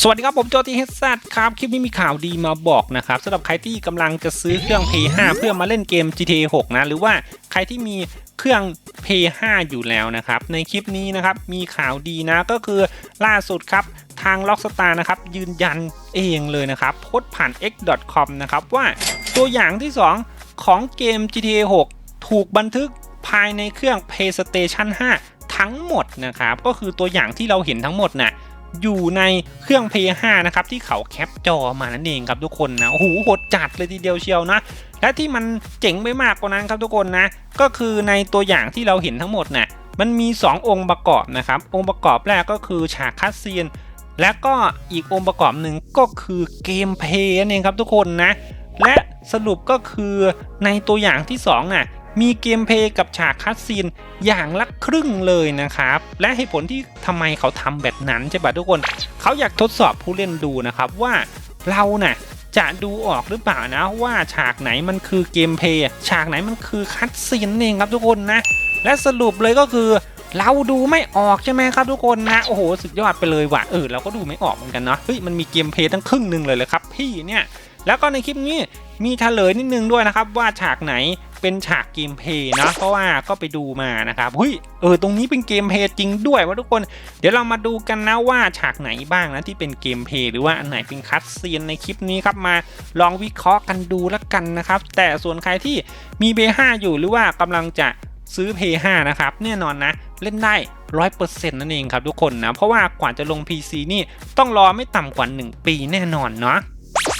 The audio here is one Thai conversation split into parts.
สวัสดีครับ ผมโจทีเฮดซัครับ คลิปนี้มีข่าวดีมาบอกนะครับสำหรับใครที่กำลังจะซื้อเครื่อง P5 เพื่อมาเล่นเกม GTA 6 นะ หรือว่าใครที่มีเครื่อง P5 อยู่แล้วนะครับ ในคลิปนี้นะครับ มีข่าวดีนะก็คือล่าสุดครับทาง Rockstar นะครับ ยืนยันเองเลยนะครับโพสผ่าน x.com นะครับว่าตัวอย่างที่ 2 ของเกม GTA 6 ถูกบันทึกภายในเครื่อง PlayStation 5 ทั้งหมดนะครับ ก็คือตัวอย่างที่เราเห็นทั้งหมดน่ะ อยู่ในเครื่อง p 5นะครับที่เขาแคปจอมานั่นเองครับทุกคนนะโอ้โหโหดจัดเลยทีเดียวเชียวนะและที่มันเจ๋งไปมากกว่านั้นครับทุกคนนะก็คือในตัวอย่างที่เราเห็นทั้งหมดน่ะมันมี 2 องค์ประกอบนะครับ องค์ประกอบแรกก็คือฉากคัสซียน และก็อีกองค์ประกอบหนึ่งก็คือเกมเพลย์นั่นเองครับทุกคนนะ และสรุปก็คือในตัวอย่างที่2น่ะ มีเกมเพย์กับฉากคัสซีนอย่างละครึ่งเลยนะครับ และเหตุผลที่ทำไมเขาทำแบบนั้นใช่ปะทุกคน เขาอยากทดสอบผู้เล่นดูนะครับว่าเราน่ะจะดูออกหรือเปล่านะว่าฉากไหนมันคือเกมเพย์ฉากไหนมันคือคัสซีนเองครับทุกคนนะ และสรุปเลยก็คือเราดูไม่ออกใช่ไหมครับทุกคนนะโอ้โหสุดยอดไปเลยว่ะเออเราก็ดูไม่ออกเหมือนกันเนาะเฮ้ยมันมีเกมเพย์ตั้งครึ่งหนึ่งเลยเลยครับพี่เนี่ยแล้วก็ในคลิปนี้มีเฉลยนิดนึงด้วยนะครับว่าฉากไหน เป็นฉากเกมเพย์นะเพราะว่าก็ไปดูมานะครับเฮ้ยเออตรงนี้เป็นเกมเพย์จริงด้วยว่าทุกคน เดี๋ยวเรามาดูกันนะว่าฉากไหนบ้างนะที่เป็นเกมเพย์หรือว่าอันไหนเป็นคัตซีนในคลิปนี้ครับมาลองวิเคราะห์กันดูแล้วกันนะครับ แต่ส่วนใครที่มี P5 อยู่หรือว่ากำลังจะซื้อ P5 นะครับแน่นอนนะเล่นได้ร้อยเปอร์เซ็นต์นั่นเองครับทุกคนนะ เพราะว่ากว่าจะลง PC นี่ต้องรอไม่ต่ำกว่า 1 ปีแน่นอนเนาะ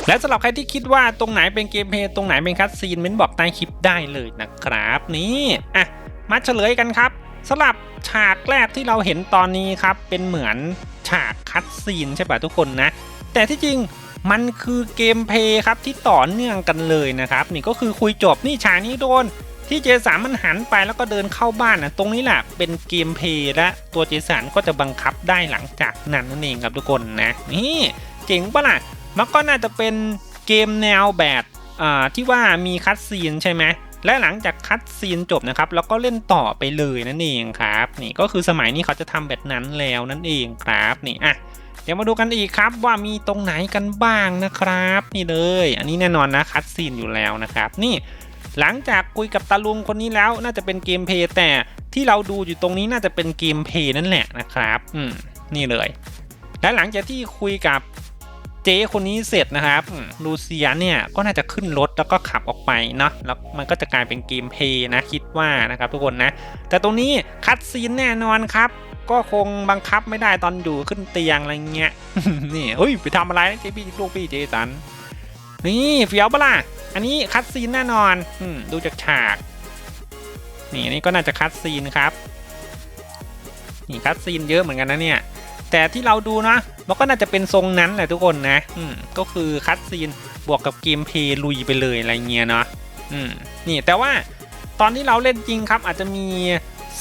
และสำหรับใครที่คิดว่าตรงไหนเป็นเกมเพย์ตรงไหนเป็นคัตซีนเม้นบอกใต้คลิปได้เลยนะครับนี่อะมาเฉลยกันครับสำหรับฉากแรกที่เราเห็นตอนนี้ครับเป็นเหมือนฉากคัตซีนใช่ป่ะทุกคนนะ แต่ที่จริงมันคือเกมเพย์ครับที่ต่อเนื่องกันเลยนะครับนี่ก็คือคุยจบนี่ฉากนี้โดน ที่เจสันมันหันไปแล้วก็เดินเข้าบ้านนะตรงนี้แหละเป็นเกมเพย์และตัวเจสันก็จะบังคับได้หลังจากนั้นนั่นเองครับทุกคนนะนี่เจ๋งปะล่ะ มันก็น่าจะเป็นเกมแนวแบบอ่าที่ว่ามีคัตซีนใช่ไหมและหลังจากคัตซีนจบนะครับแล้วก็เล่นต่อไปเลยนั่นเองครับนี่ก็คือสมัยนี้เขาจะทำแบบนั้นแล้วนั่นเองครับนี่อะเดี๋ยวมาดูกันอีกครับว่ามีตรงไหนกันบ้างนะครับ นี่เลย อันนี้แน่นอนนะคัตซีนอยู่แล้วนะครับ นี่หลังจากคุยกับตาลุงคนนี้แล้วน่าจะเป็นเกมเพย์แต่ที่เราดูอยู่ตรงนี้น่าจะเป็นเกมเพย์นั่นแหละนะครับ อืมนี่เลย และหลังจากที่คุยกับ เจ๊คนนี้เสร็จนะครับลูเซียเนี่ยก็น่าจะขึ้นรถแล้วก็ขับออกไปเนาะแล้วมันก็จะกลายเป็นเกมเพย์นะคิดว่านะครับทุกคนนะ แต่ตรงนี้คัดซีนแน่นอนครับ ก็คงบังคับไม่ได้ตอนอยู่ขึ้นเตียงอะไรเงี้ยนี่เฮ้ยไปทำอะไรเจ๊พี่ลูกพี่เจสันนี่เฟี้ยวปะล่ะอันนี้คัดซีนแน่นอนอดูจากฉาก นี่อันนี่ก็น่าจะคัดซีนครับนี่คัดซีนเยอะเหมือนกันนะเนี่ยแต่ที่เราดูนะ มันก็น่าจะเป็นทรงนั้นแหละทุกคนนะอืมก็คือคัดซีนบวกกับเกมเพลย์ลุยไปเลยอะไรเงี้ยเนาะอืมนี่แต่ว่าตอนที่เราเล่นจริงครับ อาจจะมี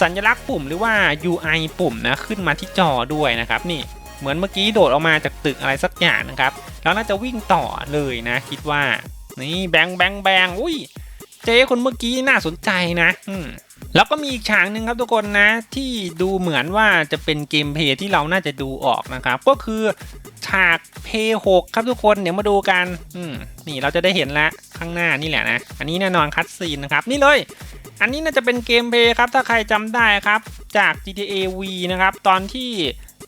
สัญลักษณ์ปุ่มหรือว่า UI ปุ่มนะขึ้นมาที่จอด้วยนะครับนี่เหมือนเมื่อกี้โดดออกมาจากตึกอะไรสักอย่างนะครับแล้วน่าจะวิ่งต่อเลยนะ คิดว่านี่แบงแบงแบงอุ้ย เจ๊คนเมื่อกี้น่าสนใจนะอืมแล้วก็มีอีกฉากหนึ่งครับทุกคนนะ ที่ดูเหมือนว่าจะเป็นเกมเพย์ที่เราน่าจะดูออกนะครับ ก็คือฉากเพย์หกครับทุกคนเดี๋ยวมาดูกันอืมนี่เราจะได้เห็นแล้วข้างหน้านี่แหละนะ อันนี้แน่นอนคัตซีนนะครับ นี่เลย อันนี้น่าจะเป็นเกมเพย์ครับ ถ้าใครจำได้ครับ จาก GTA V นะครับ ตอนที่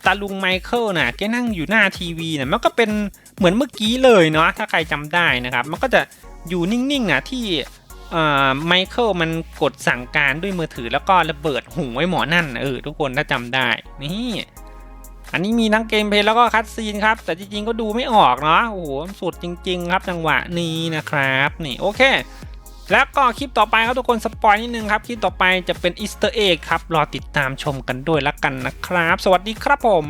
ตาลุงไมเคิลน่ะแกนั่งอยู่หน้าทีวีน่ะมันก็เป็นเหมือนเมื่อกี้เลยเนาะถ้าใครจำได้นะครับ มันก็จะอยู่นิ่งๆนะที่ ไมเคิลมันกดสั่งการด้วยมือถือแล้วก็ระเบิดหูไว้หมอนั่นเออทุกคนถ้าจำได้นี่อันนี้มีทั้งเกมเพลย์แล้วก็คัตซีนครับ แต่จริงๆก็ดูไม่ออกเนาะโอ้โหสุดจริง ๆ ครับจังหวะนี้นะครับนี่โอเค แล้วก็คลิปต่อไปครับทุกคนสปอยนิดนึงครับ คลิปต่อไปจะเป็นอีสเตอร์เอ็กครับ รอติดตามชมกันด้วยละกันนะครับ สวัสดีครับผม